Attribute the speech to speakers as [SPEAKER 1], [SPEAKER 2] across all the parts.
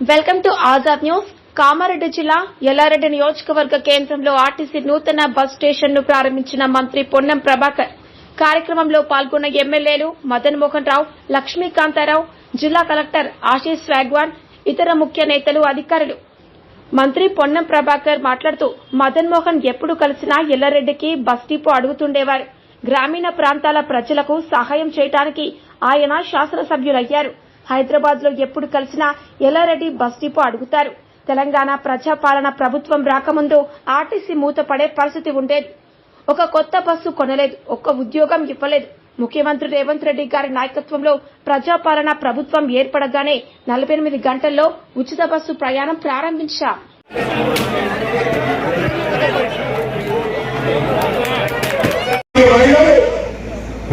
[SPEAKER 1] Welcome to Azad news. Kamareddy జిల్లా ఎల్లారెడ్డి నియోజకవర్గ కేంద్రంలో ఆర్టీసీ నూతన బస్ స్టేషన్ను ప్రారంభించిన మంత్రి పొన్నం ప్రభాకర్. కార్యక్రమంలో పాల్గొన్న ఎమ్మెల్యేలు మదన్ మోహన్ రావు లక్ష్మీకాంతారావు జిల్లా కలెక్టర్ ఆశీష్ స్వాగ్వాన్ ఇతర ముఖ్య నేతలు అధికారులు. మంత్రి పొన్నం ప్రభాకర్ మాట్లాడుతూ మదన్ మోహన్ ఎప్పుడు కలిసినా ఎల్లారెడ్డికి బస్ డిపో అడుగుతుండేవారు. గ్రామీణ ప్రాంతాల ప్రజలకు సహాయం చేయడానికి ఆయన శాసనసభ్యులయ్యారు. హైదరాబాద్లో ఎప్పుడు కలిసినా ఎల్లారెడ్డి బస్ డిపో అడుగుతారు. తెలంగాణ ప్రజాపాలన ప్రభుత్వం రాకముందు ఆర్టీసీ మూతపడే పరిస్థితి ఉండేది. ఒక కొత్త బస్సు కొనలేదు ఒక్క ఉద్యోగం ఇవ్వలేదు. ముఖ్యమంత్రి రేవంత్ రెడ్డి గారి నాయకత్వంలో ప్రజాపాలన ప్రభుత్వం ఏర్పడగానే నలభై ఎనిమిది గంటల్లో ఉచిత బస్సు ప్రయాణం ప్రారంభించాం.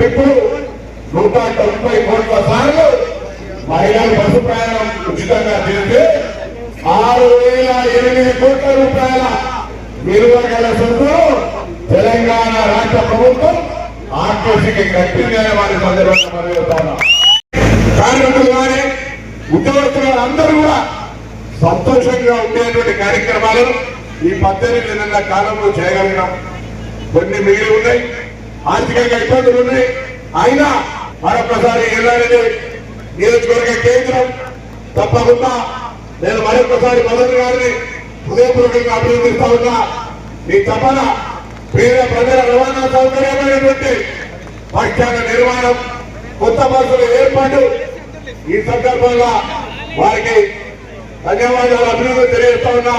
[SPEAKER 2] ఇప్పుడు నూట తొంభై కోట్ల సార్లు మహిళలు బస్సు ప్రయాణం ఉచితంగా చేస్తే ఆరు వేల ఎనిమిది కోట్ల రూపాయల విలువ గల సొమ్ము తెలంగాణ రాష్ట్ర ప్రభుత్వం ఆర్టీసీకి కట్టిందని వారి సందర్భంగా మనవుతాను కార్మికులు కానీ ఉద్యోగస్తులు అందరూ కూడా సంతోషంగా ఉండేటువంటి కార్యక్రమాలు ఈ పద్దెనిమిది నెలల కాలంలో చేయగలిగినాం. కొన్ని మిగిలి ఉన్నాయి ఆర్థికంగా ఇబ్బందులు ఉన్నాయి. అయినా మరొకసారి ఎల్లారెడ్డి నియోజకవర్గ కేంద్రం తప్పకుండా నేను మరొకసారి మొదటి గారిని హృదయపూర్వకంగా అభినందిస్తా ఉన్నా. మీ తపన పేద ప్రజల రవాణా సౌకర్యమైనటువంటి పక్షాల నిర్మాణం కొత్త బస్సుల ఏర్పాటు ఈ సందర్భంగా వారికి ధన్యవాదాలు అభినందన తెలియజేస్తా ఉన్నా.